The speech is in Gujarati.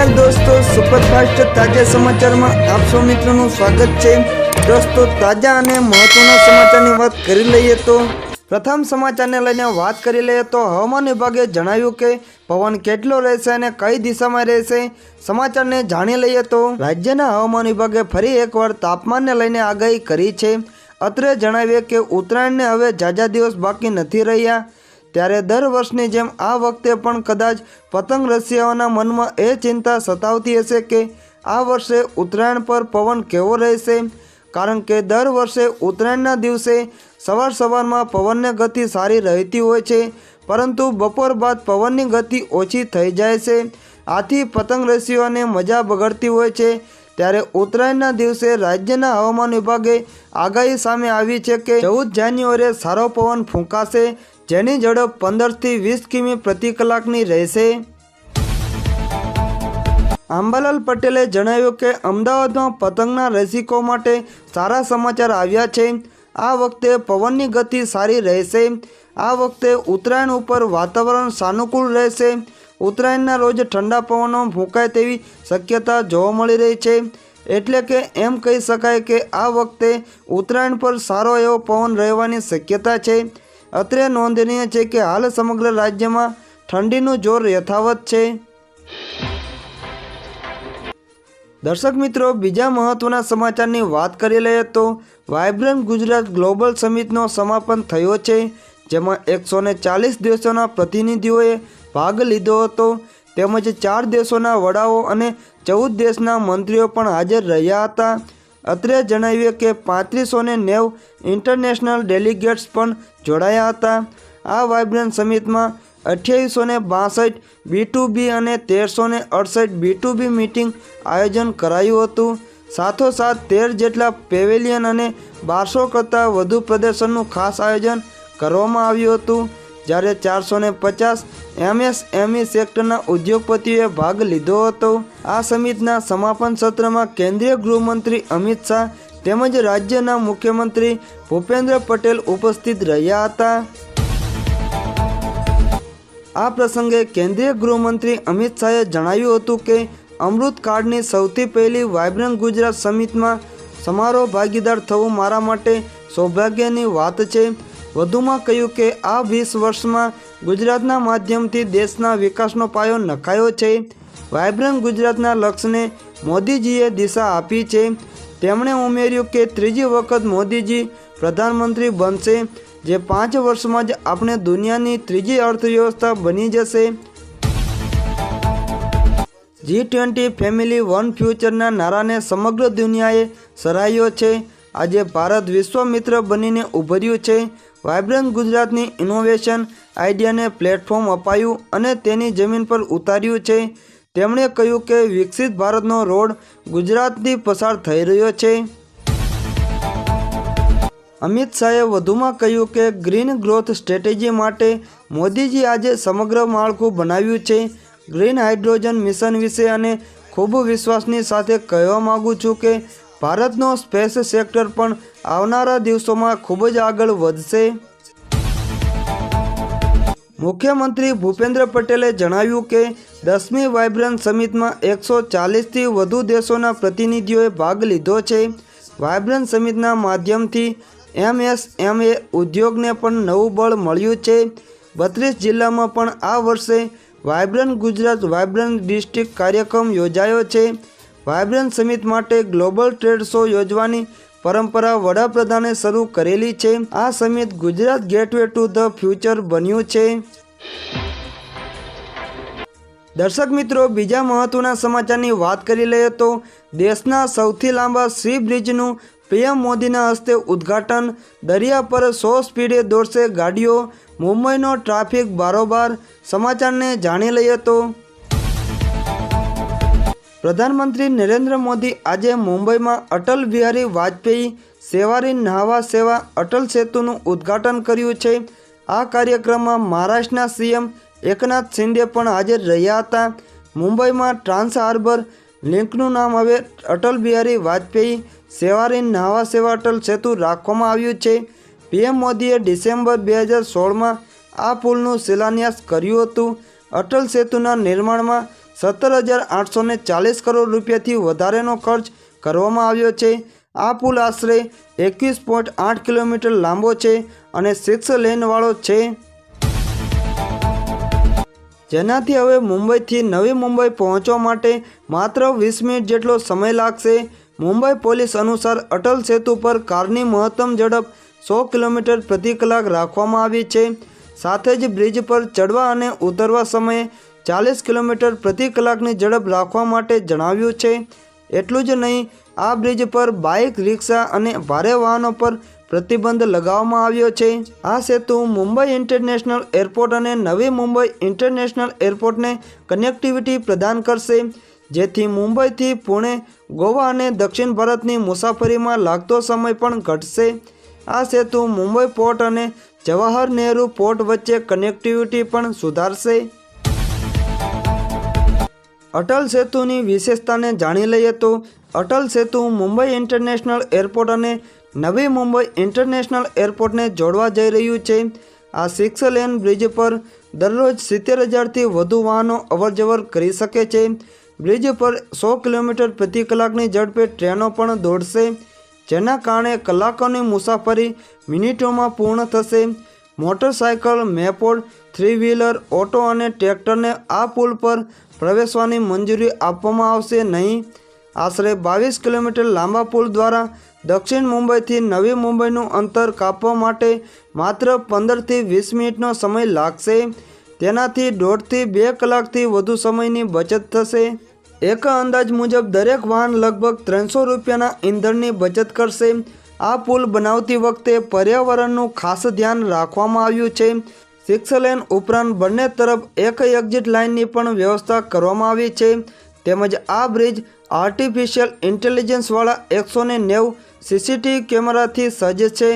નમસ્કાર દોસ્તો, સુપરફાસ્ટ તાજા સમાચારમાં આપ સૌ મિત્રોનું સ્વાગત છે. દોસ્તો, તાજા અને મહત્વના સમાચારની વાત કરી લઈએ તો, પ્રથમ સમાચારને લઈને વાત કરી લઈએ તો હવામાન વિભાગે જણાવ્યું કે, પવન કેટલો રહેશે અને કઈ દિશામાં રહેશે, સમાચારને જાણી લઈએ તો, રાજ્યના હવામાન વિભાગે ફરી એકવાર તાપમાનને લઈને આગાહી કરી છે. અત્રે જણાવીએ કે ઉત્તરાયણને હવે ઝાઝા દિવસ બાકી નથી રહ્યા. ત્યારે દર વર્ષની જેમ આ વખતે પણ કદાચ પતંગ રસિયાઓના મનમાં એ ચિંતા સતાવતી હશે કે આ વર્ષે ઉત્તરાયણ પર પવન કેવો રહેશે? કારણ કે દર વર્ષે ઉત્તરાયણના દિવસે સવાર સવારમાં પવનની ગતિ સારી રહેતી હોય છે, પરંતુ બપોર બાદ પવનની ગતિ ઓછી થઈ જાય છે. આથી પતંગ રસીઓને મજા બગડતી હોય છે. ત્યારે ઉત્તરાયણના દિવસે રાજ્યના હવામાન વિભાગે આગાહી સામે આવી છે કે ચૌદ જાન્યુઆરીએ સારો પવન ફૂંકાશે. જેની ઝડપ પંદરથી વીસ કિમી પ્રતિ કલાકની રહેશે. આંબાલાલ પટેલે જણાવ્યું કે અમદાવાદમાં પતંગના રસિકો માટે સારા સમાચાર આવ્યા છે. આ વખતે પવનની ગતિ સારી રહેશે. આ વખતે ઉત્તરાયણ ઉપર વાતાવરણ સાનુકૂળ રહેશે. ઉત્તરાયણના રોજ ઠંડા પવનો ફૂંકાય તેવી શક્યતા જોવા મળી રહી છે. એટલે કે એમ કહી શકાય કે આ વખતે ઉત્તરાયણ પર સારો એવો પવન રહેવાની શક્યતા છે. અત્રે નોંધનીય છે કે હાલ સમગ્ર રાજ્યમાં ઠંડીનું જોર યથાવત છે. દર્શક મિત્રો, બીજા મહત્વના સમાચારની વાત કરી લઈએ તો વાઇબ્રન્ટ ગુજરાત ગ્લોબલ સમિટનો સમાપન થયો છે, જેમાં એકસો ચાલીસ દેશોના પ્રતિનિધિઓએ ભાગ લીધો હતો. તેમજ ચાર દેશોના વડાઓ અને ચૌદ દેશના મંત્રીઓ પણ હાજર રહ્યા હતા. અત્રે જણાવીએ કે પાંત્રીસો ને નેવ ઇન્ટરનેશનલ ડેલિગેટ્સ પણ જોડાયા હતા. આ વાઇબ્રન્ટ સમિટમાં અઠ્યાવીસો ને બાસઠ બી ટુ બી અને તેરસો ને અડસઠ બી ટુ બી મિટિંગ આયોજન કરાયું હતું. સાથોસાથ તેર જેટલા પેવેલિયન અને બારસો કરતાં વધુ પ્રદર્શનનું ખાસ આયોજન કરવામાં આવ્યું હતું. જ્યારે ચારસો ને પચાસ એમએસએમઈ સેક્ટરના ઉદ્યોગપતિઓએ ભાગ લીધો હતો. આ સમિટના સમાપન સત્રમાં કેન્દ્રીય ગૃહમંત્રી અમિત શાહ તેમજ રાજ્યના મુખ્યમંત્રી ભૂપેન્દ્ર પટેલ ઉપસ્થિત રહ્યા હતા. આ પ્રસંગે કેન્દ્રીય ગૃહમંત્રી અમિત શાહે જણાવ્યું હતું કે, અમૃત કાળની સૌથી પહેલી વાઇબ્રન્ટ ગુજરાત સમિટમાં સમારોહ ભાગીદાર થવું મારા માટે સૌભાગ્યની વાત છે. વધુમાં કહ્યું કે આ વીસ વર્ષમાં ગુજરાતના માધ્યમથી દેશના વિકાસનો પાયો નખાયો છે. વાયબ્રન્ટ ગુજરાતના લક્ષ્યને મોદીજીએ દિશા આપી છે. તેમણે ઉમેર્યું કે ત્રીજી વખત મોદીજી પ્રધાનમંત્રી બનશે, જે પાંચ વર્ષમાં જ આપણે દુનિયાની ત્રીજી અર્થવ્યવસ્થા બની જશે. જી ટ્વેન્ટી ફેમિલી વન ફ્યુચરના નારાને સમગ્ર દુનિયાએ સરાહ્યો છે. આજે ભારત વિશ્વમિત્ર બનીને ઉભર્યું છે. વાઇબ્રન્ટ ગુજરાતની ઇનોવેશન આઈડિયાને પ્લેટફોર્મ અપાયું અને તેની જમીન પર ઉતાર્યું છે. તેમણે કહ્યું કે વિકસિત ભારતનો રોડ ગુજરાતથી પસાર થઈ રહ્યો છે. અમિત શાહે વધુમાં કહ્યું કે ગ્રીન ગ્રોથ સ્ટ્રેટેજી માટે મોદીજી આજે સમગ્ર માળખું બનાવ્યું છે. ગ્રીન હાઇડ્રોજન મિશન વિશે અને ખૂબ વિશ્વાસની સાથે કહેવા માગું છું કે ભારતનો સ્પેસ સેક્ટર પણ આવનારા દિવસોમાં ખૂબ જ આગળ વધશે. મુખ્યમંત્રી ભૂપેન્દ્ર પટેલે જણાવ્યું કે, દસમી વાઇબ્રન્ટ સમિટમાં એકસો ચાલીસથી વધુ દેશોના પ્રતિનિધિઓએ ભાગ લીધો છે. વાઇબ્રન્ટ સમિટના માધ્યમથી એમએસએમએ ઉદ્યોગને પણ નવું બળ મળ્યું છે. બત્રીસ જિલ્લામાં પણ આ વર્ષે વાઇબ્રન્ટ ગુજરાત વાઇબ્રન્ટ ડિસ્ટ્રિક્ટ કાર્યક્રમ યોજાયો છે. વાઇબ્રન્ટ સમિટ માટે ગ્લોબલ ટ્રેડ શો યોજવાની પરંપરા વડાપ્રધાને શરૂ કરેલી છે. આ summit Gujarat gateway to the future બન્યું છે. દર્શક મિત્રો, બીજા મહત્વના સમાચારની વાત કરી લઈએ તો દેશના સૌથી લાંબા સી બ્રિજનું પીએમ મોદીના હસ્તે ઉદ્ઘાટન. દરિયા પર સો સ્પીડે દોડશે ગાડીઓ. મુંબઈનો ટ્રાફિક બારોબાર. સમાચારને જાણી લઈએ તો પ્રધાનમંત્રી નરેન્દ્ર મોદી આજે મુંબઈમાં અટલ બિહારી વાજપેયી સેવારી નહાવા સેવા અટલ સેતુનું ઉદ્ઘાટન કર્યું છે. આ કાર્યક્રમમાં મહારાષ્ટ્રના સીએમ એકનાથ શિંદે પણ હાજર રહ્યા હતા. મુંબઈમાં ટ્રાન્સ હાર્બર લિંકનું નામ હવે અટલ બિહારી વાજપેયી સેવારી નહાવા સેવા અટલ સેતુ રાખવામાં આવ્યું છે. પીએમ મોદીએ ડિસેમ્બર બે હજાર સોળમાં આ પુલનું શિલાન્યાસ કર્યું હતું. અટલ સેતુના નિર્માણમાં સત્તર હજાર આઠસો ચાલીસ કરોડ રૂપિયાથી વધારેનો ખર્ચ કરવામાં આવ્યો છે. આ પુલ આશરે એકવીસ પોઈન્ટ આઠ કિલોમીટર લાંબો છે અને સિક્સ લેનવાળો છે. જેનાથી હવે મુંબઈથી નવી મુંબઈ પહોંચવા માટે માત્ર વીસ મિનિટ જેટલો સમય લાગશે. મુંબઈ પોલીસ અનુસાર અટલ સેતુ પર કારની મહત્તમ ઝડપ સો કિલોમીટર પ્રતિ કલાક રાખવામાં આવી છે. સાથે જ બ્રિજ પર ચડવા અને ઉતરવા સમયે ચાલીસ કિલોમીટર પ્રતિ કલાકની ઝડપ રાખવા માટે જણાવ્યું છે. એટલું જ નહીં, આ બ્રિજ પર બાઇક, રિક્ષા અને ભારે વાહનો પર પ્રતિબંધ લગાવવામાં આવ્યો છે. આ સેતુ મુંબઈ ઇન્ટરનેશનલ એરપોર્ટ અને નવી મુંબઈ ઇન્ટરનેશનલ એરપોર્ટને કનેક્ટિવિટી પ્રદાન કરશે. જેથી મુંબઈથી પુણે, ગોવા અને દક્ષિણ ભારતની મુસાફરીમાં લાગતો સમય પણ ઘટશે. આ સેતુ મુંબઈ પોર્ટ અને જવાહર નહેરુ પોર્ટ વચ્ચે કનેક્ટિવિટી પણ સુધારશે. અટલ સેતુની વિશેષતાને જાણી લઈએ તો અટલ સેતુ મુંબઈ ઇન્ટરનેશનલ એરપોર્ટ અને નવી મુંબઈ ઇન્ટરનેશનલ એરપોર્ટને જોડવા જઈ રહ્યું છે. આ સિક્સ લેન બ્રિજ પર દરરોજ સિત્તેર હજારથી વધુ વાહનો અવરજવર કરી શકે છે. બ્રિજ પર સો કિલોમીટર પ્રતિ કલાકની ઝડપે ટ્રેનો પણ દોડશે, જેના કારણે કલાકોની મુસાફરી મિનિટોમાં પૂર્ણ થશે. Motorcycle, moped three wheeler auto અને ટ્રેક્ટરને આ પુલ પર પ્રવેશવાની મંજૂરી આપવામાં આવશે નહીં. આશરે બાવીસ કિલોમીટર લાંબા પુલ દ્વારા દક્ષિણ મુંબઈથી નવી મુંબઈનું અંતર કાપવા માટે માત્ર પંદરથી વીસ મિનિટનો સમય લાગશે. તેનાથી દોઢથી બે કલાકથી વધુ સમયની બચત થશે. એક અંદાજ મુજબ દરેક વાહન લગભગ ત્રણસો રૂપિયાના ઈંધણની બચત કરશે. આ પુલ બનાવતી વખતે પર્યાવરણનું ખાસ ધ્યાન રાખવામાં આવ્યું છે. સિક્સ લેન ઉપરાંત બંને તરફ એક એક્ઝિટ લાઇનની પણ વ્યવસ્થા કરવામાં આવી છે. તેમજ આ બ્રિજ આર્ટિફિશિયલ ઇન્ટેલિજન્સવાળા એકસો ને નેવું સીસીટીવી કેમેરાથી સજ્જ છે.